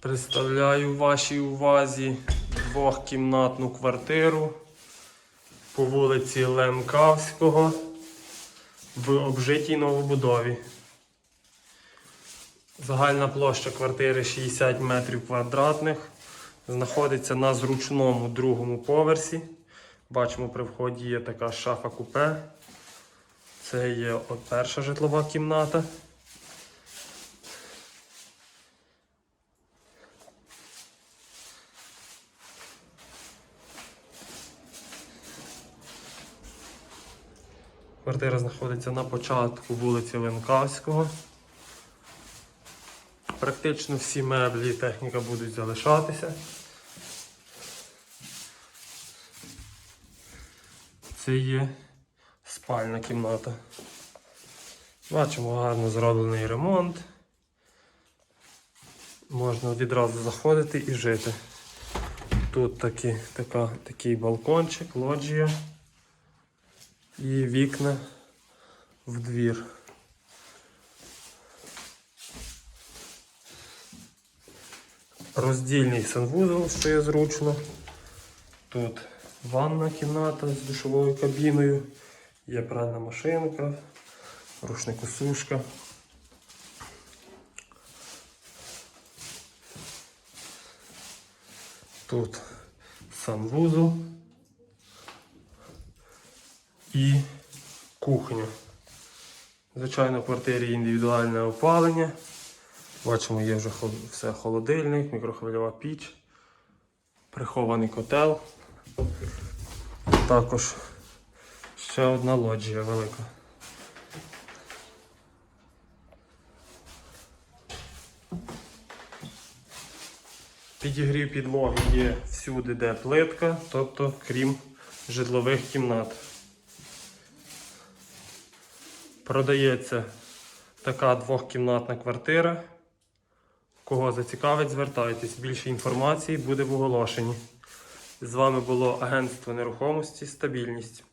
Представляю вашій увазі двохкімнатну квартиру по вулиці Лемкавського в обжитій новобудові. Загальна площа квартири 60 метрів квадратних. Знаходиться на зручному другому поверсі. Бачимо, при вході є така шафа купе. Це є от перша житлова кімната. Квартира знаходиться на початку вулиці Ленкавського. Практично всі меблі і техніка будуть залишатися. Це є спальна кімната. Бачимо гарно зроблений ремонт. Можна відразу заходити і жити. Тут такі, така, такий балкончик, лоджія і вікна в двір. Роздільний санвузол, що є зручно. Тут ванна кімната з душовою кабіною, є пральна машинка, рушникосушка. Тут санвузол і кухня. Звичайно, в квартирі індивідуальне опалення. Бачимо, є вже все холодильник, мікрохвильова піч, прихований котел. Також ще одна лоджія велика. Підігрів підлоги є всюди, де плитка, тобто крім житлових кімнат. Продається така двохкімнатна квартира. Кого зацікавить, звертайтесь. Більше інформації буде в оголошенні. З вами було агентство нерухомості Стабільність.